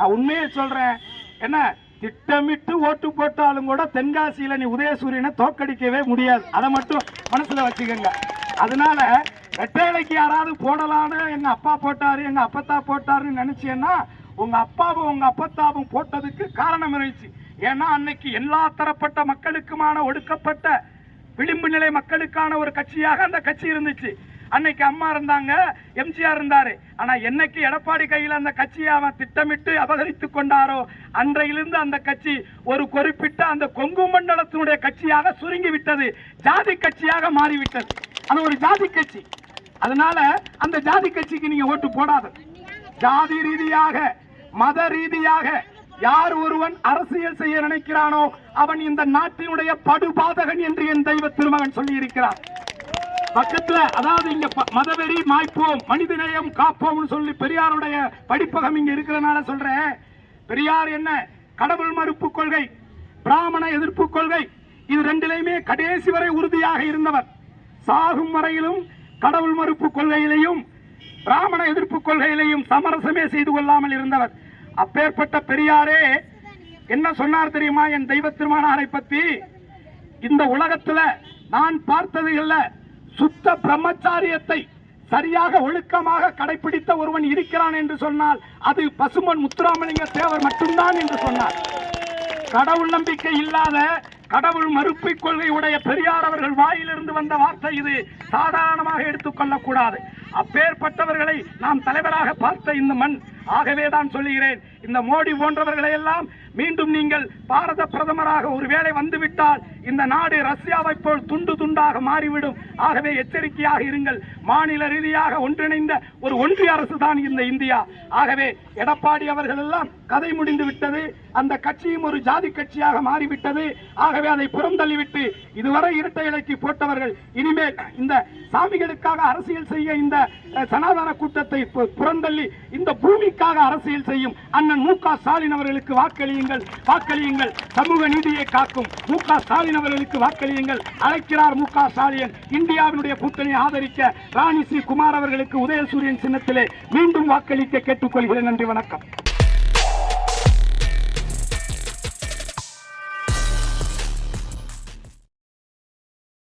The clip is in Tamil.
நான் உண்மையை சொல்றேன். என்ன? திட்டமிட்டு ஓட்டு போட்டாலும் கூட தென்காசியில நீ உதயசூரியனை தோக்கடிக்கவே முடியாது. அதை மட்டும் மனசுல வச்சுக்கோங்க. அதனால ரெட்டைலைக்கு யாராவது போடலான்னு எங்க அப்பா போட்டாரு எங்க அப்பத்தா போட்டாருன்னு நினைச்சேன்னா உங்க அப்பாவும் உங்க அப்பத்தாவும் போட்டதுக்கு காரணம் இருந்துச்சு. ஏன்னா அன்னைக்கு எல்லா தரப்பட்ட மக்களுக்குமான ஒடுக்கப்பட்ட விளிம்பு நிலை மக்களுக்கான ஒரு கட்சியாக அந்த கட்சி இருந்துச்சு. அன்னைக்கு அம்மா இருந்தாங்க எம்ஜிஆர் இருந்தாரு. ஆனா என்னைக்கு எடப்பாடி கையில் அந்த கட்சியை அவன் திட்டமிட்டு அபகரித்து கொண்டாரோ அன்றையிலிருந்து அந்த கட்சி ஒரு குறிப்பிட்ட அந்த கொங்கு மண்டலத்தினுடைய கட்சியாக சுருங்கி விட்டது ஜாதி கட்சியாக மாறிவிட்டது. அது ஒரு ஜாதி கட்சி. அதனால அந்த ஜாதி கட்சிக்கு நீங்க ஓட்டு போடாத. ஜாதி ரீதியாக மத ரீதியாக யார் ஒருவன் அரசியல் செய்ய நினைக்கிறானோ அவன் இந்த நாட்டினுடைய படுபாதகன் என்று என் தெய்வ திருமகன் சொல்லி இருக்கிறார் பக்கத்துல அதாவது இங்க ப- மதவெறி மாய்ப்போம் மனிதநேயம் காப்போம்னு சொல்லி பெரியாருடைய படிப்பகம் இங்க இருக்கிறனால சொல்றேன். பெரியார் என்ன? கடவுள் மறுப்பு கொள்கை பிராமண எதிர்ப்பு கொள்கை இது ரெண்டிலையுமே கடைசி வரை உறுதியாக இருந்தவர். சாகும் வரையிலும் கடவுள் மறுப்பு கொள்கையிலையும் பிராமண எதிர்ப்பு கொள்கையிலையும் சமரசமே செய்து கொள்ளாமல் இருந்தவர். அப்பேற்பட்ட பெரியாரே என்ன சொன்னார் தெரியுமா? என் தெய்வ திருமணாரை பத்தி இந்த உலகத்துல நான் பார்த்தது இல்லை. சுத்த பிரம்மச்சாரியத்தை சரியாக ஒழுக்கமாக கடைபிடித்த ஒருவன் இருக்கிறான் என்று சொன்னால் அது பசுமன் முத்துராமலிங்க தேவர் மட்டும்தான் என்று சொன்னார். கடவுள் நம்பிக்கை இல்லாத கடவுள் மறுப்பு கொள்கை உடைய பெரியார் அவர்கள் வாயிலிருந்து வந்த வார்த்தை இது. சாதாரணமாக எடுத்துக்கொள்ளக்கூடாது அப்பேற்பட்டவர்களை நாம் தலைவராக பார்த்த இந்த மண். ஆகவே தான் சொல்லுகிறேன் இந்த மோடி போன்றவர்களை எல்லாம் மீண்டும் நீங்கள் பாரத பிரதமராக ஒருவேளை வந்துவிட்டால் இந்த நாடு ரஷ்யாவை போல் துண்டு துண்டாக மாறிவிடும். ஆகவே எச்சரிக்கையாக இருங்கள். மாநில ரீதியாக ஒன்றிணைந்த ஒரு ஒன்றிய அரசு தான் இந்த இந்தியா. ஆகவே எடப்பாடி அவர்கள் எல்லாம் கதை முடிந்து விட்டது. அந்த கட்சியும் ஒரு ஜாதி கட்சியாக மாறிவிட்டது. ஆகவே அதை புறந்தள்ளிவிட்டு இதுவரை இரட்டை இலைக்கு போட்டவர்கள் இனிமேல் இந்த சாமிகளுக்காக அரசியல் செய்ய இந்த சனாதன கூட்டத்தை பு- புறந்தள்ளி இந்த பூமிக்காக அரசியல் செய்யும் அண்ணன் மு க ஸ்டாலின் அவர்களுக்கு வாக்களியுங்கள் வாக்களியுங்கள். சமூக நீதியை காக்கும் மு க ஸ்டாலின் அவர்களுக்கு வாக்களியுங்கள். அழைக்கிறார் மு க ஸ்டாலின். இந்தியாவினுடைய கூட்டணி ஆதரிக்க ராணி ஸ்ரீ குமார் அவர்களுக்கு உதயசூரியன் சின்னத்திலே மீண்டும் வாக்களிக்க கேட்டுக்கொள்கிறேன். நன்றி வணக்கம்.